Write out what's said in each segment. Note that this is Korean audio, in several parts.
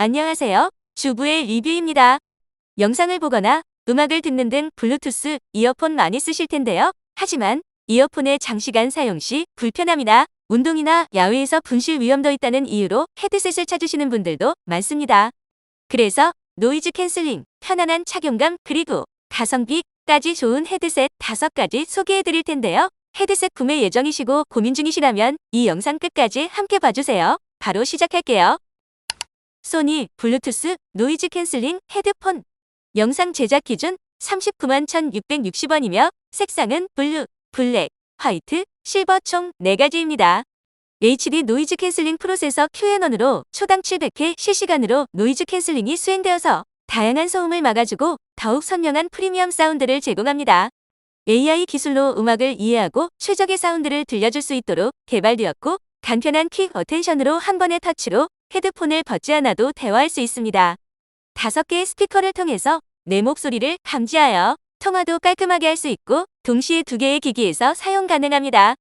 안녕하세요. 주부의 리뷰입니다. 영상을 보거나 음악을 듣는 등 블루투스 이어폰 많이 쓰실 텐데요. 하지만 이어폰의 장시간 사용 시 불편함이나 운동이나 야외에서 분실 위험도 있다는 이유로 헤드셋을 찾으시는 분들도 많습니다. 그래서 노이즈 캔슬링, 편안한 착용감 그리고 가성비까지 좋은 헤드셋 5가지 소개해 드릴 텐데요. 헤드셋 구매 예정이시고 고민 중이시라면 이 영상 끝까지 함께 봐주세요. 바로 시작할게요. 소니 블루투스 노이즈 캔슬링 헤드폰 영상 제작 기준 39만 1660원이며 색상은 블루, 블랙, 화이트, 실버 총 4가지입니다. HD 노이즈 캔슬링 프로세서 QN1으로 초당 700회 실시간으로 노이즈 캔슬링이 수행되어서 다양한 소음을 막아주고 더욱 선명한 프리미엄 사운드를 제공합니다. AI 기술로 음악을 이해하고 최적의 사운드를 들려줄 수 있도록 개발되었고 간편한 퀵 어텐션으로 한 번의 터치로 헤드폰을 벗지 않아도 대화할 수 있습니다. 다섯 개의 스피커를 통해서 내 목소리를 감지하여 통화도 깔끔하게 할 수 있고 동시에 두 개의 기기에서 사용 가능합니다.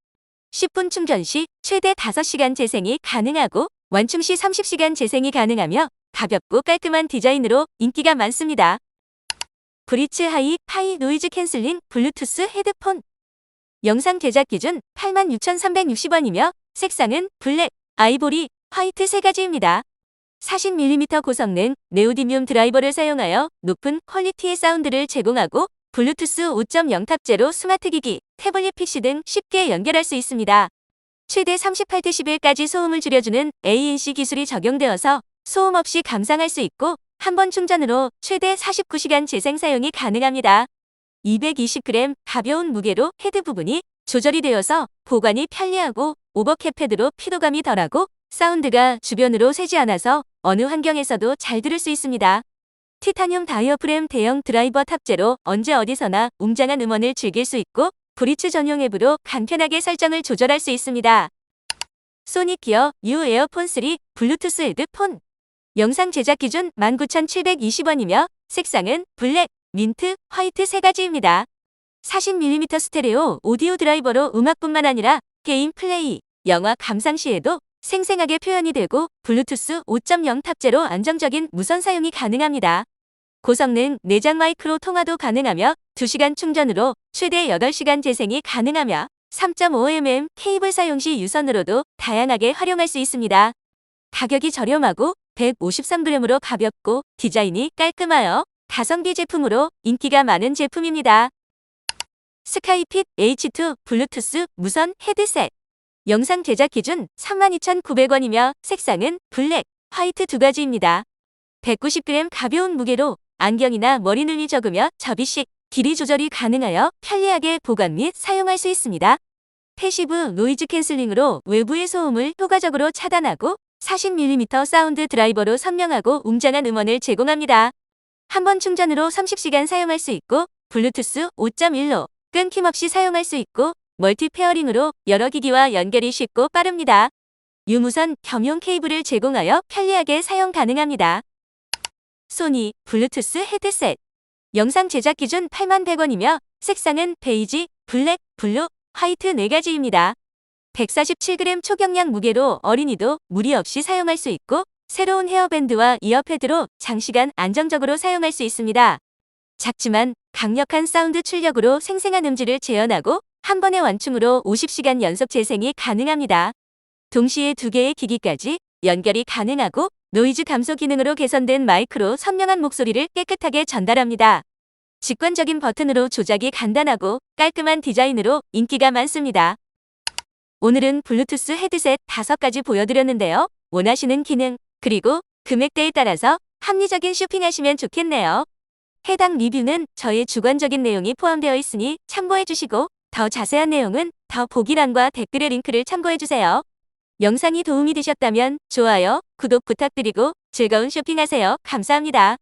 10분 충전 시 최대 5시간 재생이 가능하고 완충 시 30시간 재생이 가능하며 가볍고 깔끔한 디자인으로 인기가 많습니다. 브리츠 하이 파이 노이즈 캔슬링 블루투스 헤드폰 영상 제작 기준 86,360원이며 색상은 블랙, 아이보리, 화이트 세 가지입니다. 40mm 고성능 네오디뮴 드라이버를 사용하여 높은 퀄리티의 사운드를 제공하고 블루투스 5.0 탑재로 스마트 기기, 태블릿 PC 등 쉽게 연결할 수 있습니다. 최대 38dB까지 소음을 줄여주는 ANC 기술이 적용되어서 소음 없이 감상할 수 있고 한 번 충전으로 최대 49시간 재생 사용이 가능합니다. 220g 가벼운 무게로 헤드 부분이 조절이 되어서 보관이 편리하고 오버캡 패드로 피로감이 덜하고 사운드가 주변으로 새지 않아서 어느 환경에서도 잘 들을 수 있습니다. 티타늄 다이어프램 대형 드라이버 탑재로 언제 어디서나 웅장한 음원을 즐길 수 있고 브리츠 전용 앱으로 간편하게 설정을 조절할 수 있습니다. 소닉기어 U 에어폰 3 블루투스 헤드폰 영상 제작 기준 19,720원이며 색상은 블랙, 민트, 화이트 세 가지입니다. 40mm 스테레오 오디오 드라이버로 음악뿐만 아니라 게임 플레이, 영화 감상 시에도 생생하게 표현이 되고 블루투스 5.0 탑재로 안정적인 무선 사용이 가능합니다. 고성능 내장 마이크로 통화도 가능하며 2시간 충전으로 최대 8시간 재생이 가능하며 3.5mm 케이블 사용 시 유선으로도 다양하게 활용할 수 있습니다. 가격이 저렴하고 153g으로 가볍고 디자인이 깔끔하여 가성비 제품으로 인기가 많은 제품입니다. 스카이핏 H2 블루투스 무선 헤드셋 영상 제작 기준 32,900원이며 색상은 블랙, 화이트 두 가지입니다. 190g 가벼운 무게로 안경이나 머리눈이 적으며 접이식, 길이 조절이 가능하여 편리하게 보관 및 사용할 수 있습니다. 패시브 노이즈 캔슬링으로 외부의 소음을 효과적으로 차단하고 40mm 사운드 드라이버로 선명하고 웅장한 음원을 제공합니다. 한 번 충전으로 30시간 사용할 수 있고 블루투스 5.1로 끊김없이 사용할 수 있고 멀티 페어링으로 여러 기기와 연결이 쉽고 빠릅니다. 유무선 겸용 케이블을 제공하여 편리하게 사용 가능합니다. 소니 블루투스 헤드셋 영상 제작 기준 8100원이며 색상은 베이지, 블랙, 블루, 화이트 4가지입니다. 147g 초경량 무게로 어린이도 무리 없이 사용할 수 있고 새로운 헤어밴드와 이어패드로 장시간 안정적으로 사용할 수 있습니다. 작지만 강력한 사운드 출력으로 생생한 음질을 재현하고 한 번의 완충으로 50시간 연속 재생이 가능합니다. 동시에 두 개의 기기까지 연결이 가능하고 노이즈 감소 기능으로 개선된 마이크로 선명한 목소리를 깨끗하게 전달합니다. 직관적인 버튼으로 조작이 간단하고 깔끔한 디자인으로 인기가 많습니다. 오늘은 블루투스 헤드셋 5가지 보여드렸는데요. 원하시는 기능, 그리고 금액대에 따라서 합리적인 쇼핑하시면 좋겠네요. 해당 리뷰는 저의 주관적인 내용이 포함되어 있으니 참고해주시고 더 자세한 내용은 더 보기란과 댓글의 링크를 참고해주세요. 영상이 도움이 되셨다면 좋아요, 구독 부탁드리고 즐거운 쇼핑하세요. 감사합니다.